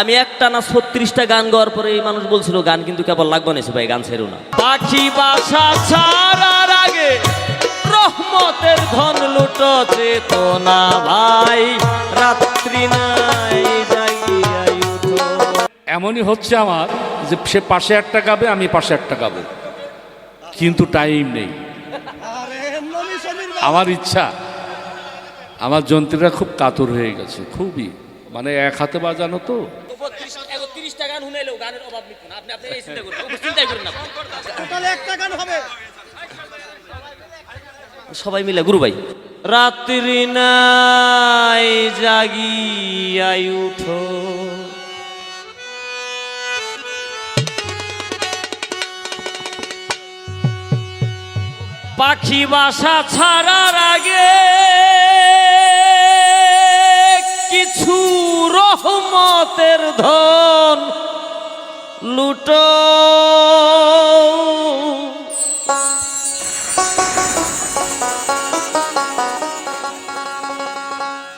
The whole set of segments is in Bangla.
আমি একটা না ছত্রিশটা গান গাওয়ার পরে এই মানুষ বলছিল, গান কিন্তু কেবল লাগবে না ভাই গান ছেড়ো না। পাখি বাসা ছাড়ার আগে রহমতের ধন লুটো চেতনা ভাই, রাত্রি নাই এমনই হচ্ছে আমার যে সে পাশে একটা গাবে, আমি পাশে একটা গাবো। কিন্তু টাইম নেই। আমার ইচ্ছা, আমার যন্ত্রীরা খুব কাতর হয়ে গেছে, খুবই। মানে এক হাতে বাজানো তো। আপনি আপনি এই চিন্তা করুন চিন্তাই করেন না সবাই মিলে গুরু ভাই। রাত্রি নাই জাগিয়াই উঠো। পাখি বাসা ছাড়ার আগে কিছু রহমতের ধন লুটো।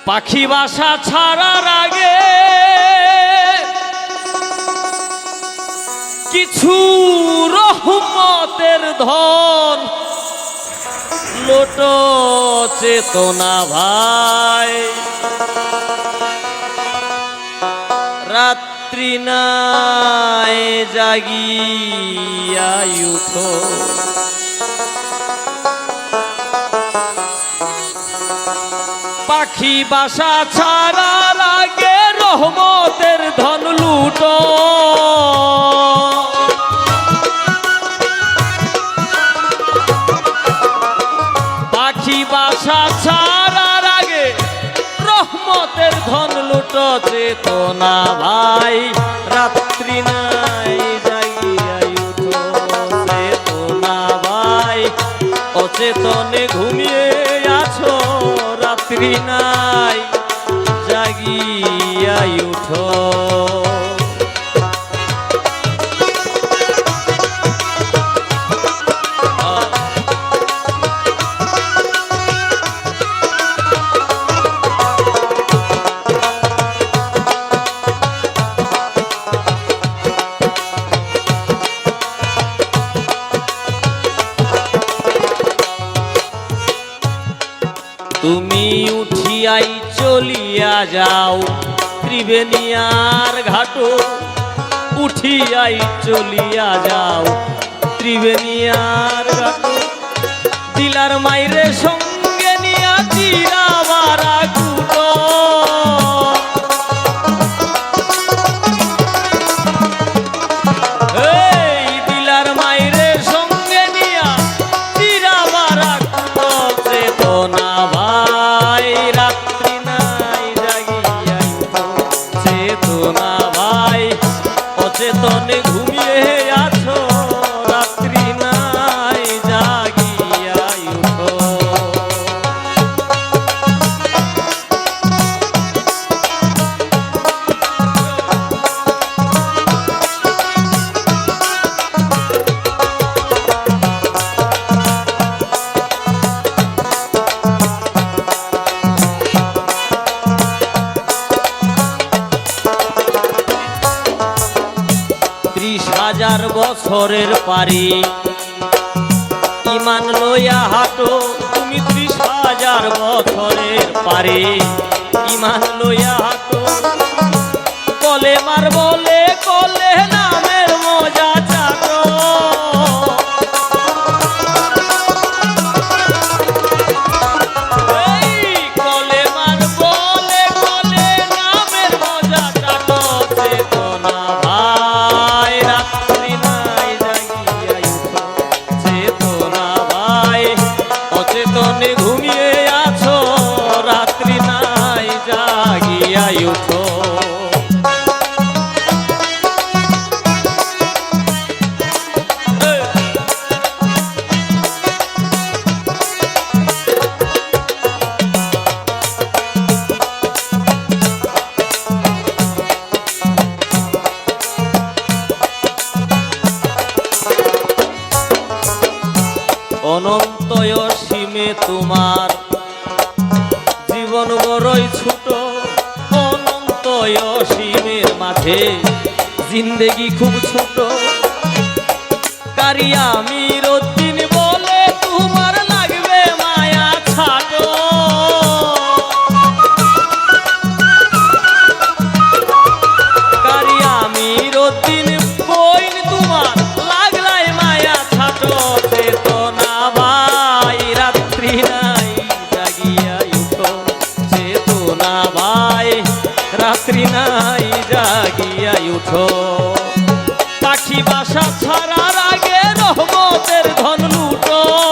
পাখি বাসা ছাড়ার আগে কিছু রহমতের ধন লোটো চেতনা ভাই। রাত্রি নাই জাগিয়াই উঠো। পাখি বাসা ছাড়া লাগে রহমতের ধন লুটো। পাখি বাসা ছাড়ার আগে রহমতের ধন লুটো চেতনা ভাই। রাত্রি নাই জাগিয়াই ভাই। অচেতনে ঘুমিয়ে আছো রাত্রি নাই। তুমি উঠিয়াই চলিয়া যাও, ত্রিবেণিয়ার ঘাটো উঠিয়াই চলিয়া যাও, ত্রিবেণিয়ার ঘাটো দিলার মাইরে সঙ্গে নিয়া চিরাবারা হাজার বছরের পারি। ইমান লইয়া হাঁটো, তুমি ত্রিশ হাজার বছরের পারি। ইমান লইয়া হাঁটো, কলে মার বলে, কলে নামের তোমার। জীবন বড়ই ছোট অনন্ত অসীমের মাঝে। জিন্দেগি খুব ছোট কারি আমি পাখি নাই জাগিয়া উঠো। পাখি বাসা ছাড়ার আগে রহমতের ধন লুটো।